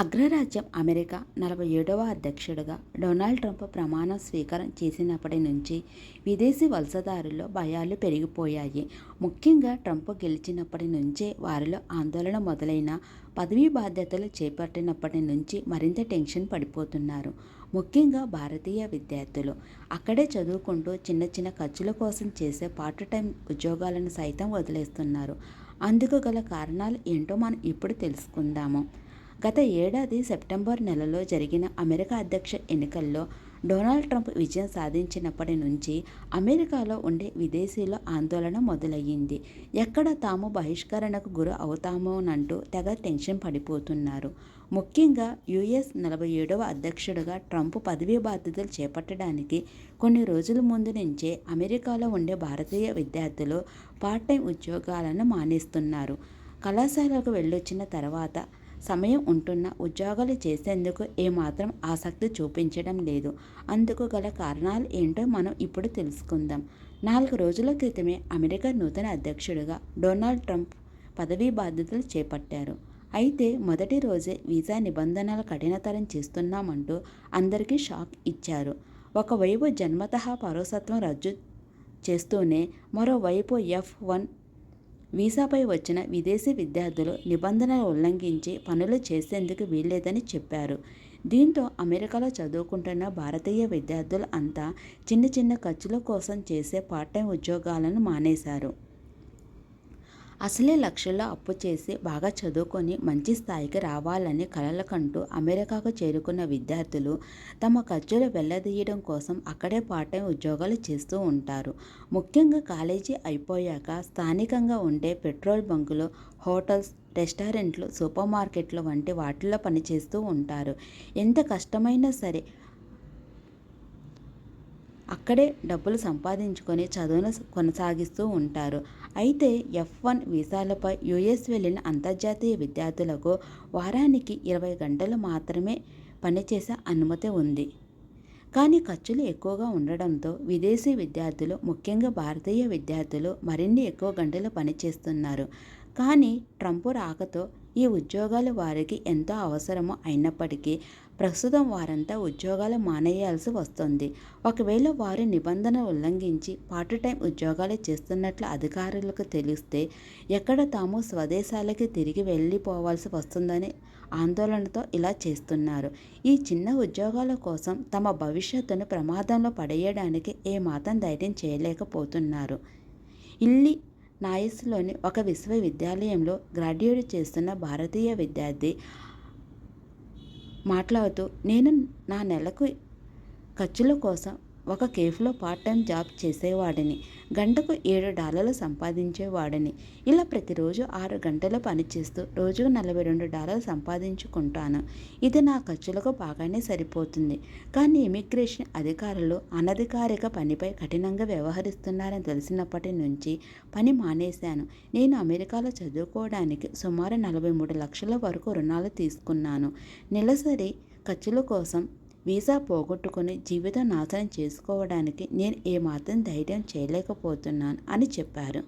అగ్రరాజ్యం అమెరికా నలభై ఏడవ అధ్యక్షుడిగా డొనాల్డ్ ట్రంప్ ప్రమాణ స్వీకారం చేసినప్పటి నుంచి విదేశీ వలసదారుల్లో భయాలు పెరిగిపోయాయి. ముఖ్యంగా ట్రంప్ గెలిచినప్పటి నుంచే వారిలో ఆందోళన మొదలైన పదవీ బాధ్యతలు చేపట్టినప్పటి నుంచి మరింత టెన్షన్ పడిపోతున్నారు. ముఖ్యంగా భారతీయ విద్యార్థులు అక్కడే చదువుకుంటూ చిన్న చిన్న ఖర్చుల కోసం చేసే పార్ట్ టైం ఉద్యోగాలను సైతం వదిలేస్తున్నారు. అందుకు గల కారణాలు ఏంటో మనం ఇప్పుడు తెలుసుకుందాము. గత ఏడాది సెప్టెంబర్ నెలలో జరిగిన అమెరికా అధ్యక్ష ఎన్నికల్లో డొనాల్డ్ ట్రంప్ విజయం సాధించినప్పటి నుంచి అమెరికాలో ఉండే విదేశీయుల ఆందోళన మొదలయ్యింది. ఎక్కడ తాము బహిష్కరణకు గురి అవుతామోనంటూ తెగ టెన్షన్ పడిపోతున్నారు. ముఖ్యంగా యుఎస్ నలభై ఏడవ అధ్యక్షుడిగా ట్రంప్ పదవీ బాధ్యతలు చేపట్టడానికి కొన్ని రోజుల ముందు నుంచే అమెరికాలో ఉండే భారతీయ విద్యార్థులు పార్ట్ టైం ఉద్యోగాలను మానేస్తున్నారు. కళాశాలకు వెళ్ళొచ్చిన తర్వాత సమయం ఉంటున్న ఉద్యోగాలు చేసేందుకు ఏమాత్రం ఆసక్తి చూపించడం లేదు. అందుకు గల కారణాలు ఏంటో మనం ఇప్పుడు తెలుసుకుందాం. నాలుగు రోజుల క్రితమే అమెరికా నూతన అధ్యక్షుడిగా డొనాల్డ్ ట్రంప్ పదవీ బాధ్యతలు చేపట్టారు. అయితే మొదటి రోజే వీసా నిబంధనలు కఠినతరం చేస్తున్నామంటూ అందరికీ షాక్ ఇచ్చారు. ఒకవైపు జన్మత పౌరసత్వం రద్దు చేస్తూనే మరోవైపు ఎఫ్ వన్ వీసాపై వచ్చిన విదేశీ విద్యార్థులు నిబంధనలు ఉల్లంఘించి పనులు చేసేందుకు వీల్లేదని చెప్పారు. దీంతో అమెరికాలో చదువుకుంటున్న భారతీయ విద్యార్థులు అంతా చిన్న చిన్న ఖర్చుల కోసం చేసే పార్ట్ టైం ఉద్యోగాలను మానేశారు. అసలే లక్షల్లో అప్పు చేసి బాగా చదువుకొని మంచి స్థాయికి రావాలని కలలకంటూ అమెరికాకు చేరుకున్న విద్యార్థులు తమ ఖర్చులు వెళ్ళదీయడం కోసం అక్కడే పార్ట్ టైం ఉద్యోగాలు చేస్తూ ఉంటారు. ముఖ్యంగా కాలేజీ అయిపోయాక స్థానికంగా ఉండే పెట్రోల్ బంకులు హోటల్స్ రెస్టారెంట్లు సూపర్ మార్కెట్లు వంటి వాటిల్లో పనిచేస్తూ ఉంటారు. ఎంత కష్టమైనా సరే అక్కడే డబ్బులు సంపాదించుకొని చదువును కొనసాగిస్తూ ఉంటారు. అయితే ఎఫ్ వన్ వీసాలపై యుఎస్ వెళ్ళిన అంతర్జాతీయ విద్యార్థులకు వారానికి ఇరవై గంటలు మాత్రమే పనిచేసే అనుమతి ఉంది. కానీ ఖర్చులు ఎక్కువగా ఉండడంతో విదేశీ విద్యార్థులు ముఖ్యంగా భారతీయ విద్యార్థులు మరిన్ని ఎక్కువ గంటలు పనిచేస్తున్నారు. కానీ ట్రంప్ రాకతో ఈ ఉద్యోగాలు వారికి ఎంతో అవసరమో అయినప్పటికీ ప్రస్తుతం వారంతా ఉద్యోగాలు మానేయాల్సి వస్తుంది. ఒకవేళ వారు నిబంధన ఉల్లంఘించి పార్ట్ టైం ఉద్యోగాలు చేస్తున్నట్లు అధికారులకు తెలిస్తే ఎక్కడ తాము స్వదేశాలకి తిరిగి వెళ్ళిపోవాల్సి వస్తుందని ఆందోళనతో ఇలా చేస్తున్నారు. ఈ చిన్న ఉద్యోగాల కోసం తమ భవిష్యత్తును ప్రమాదంలో పడేయడానికి ఏమాత్రం ధైర్యం చేయలేకపోతున్నారు. ఇల్లి నాయస్లోని ఒక విశ్వవిద్యాలయంలో గ్రాడ్యుయేట్ చేస్తున్న భారతీయ విద్యార్థి మాట్లాడుతూ నేను నా నెలకు ఖర్చుల కోసం ఒక కేఫ్లో పార్ట్ టైం జాబ్ చేసేవాడిని. గంటకు ఏడు డాలర్లు సంపాదించేవాడిని. ఇలా ప్రతిరోజు ఆరు గంటలు పనిచేస్తూ రోజుకు నలభై రెండు డాలర్లు సంపాదించుకుంటాను. ఇది నా ఖర్చులకు బాగానే సరిపోతుంది. కానీ ఇమిగ్రేషన్ అధికారులు అనధికారిక పనిపై కఠినంగా వ్యవహరిస్తున్నారని తెలిసినప్పటి నుంచి పని మానేశాను. నేను అమెరికాలో చదువుకోవడానికి సుమారు నలభై మూడు లక్షల వరకు రుణాలు తీసుకున్నాను. నెలసరి ఖర్చుల కోసం వీసా పోగొట్టుకుని జీవితం నాశనం చేసుకోవడానికి నేను ఏమాత్రం ధైర్యం చేయలేకపోతున్నాను అని చెప్పారు.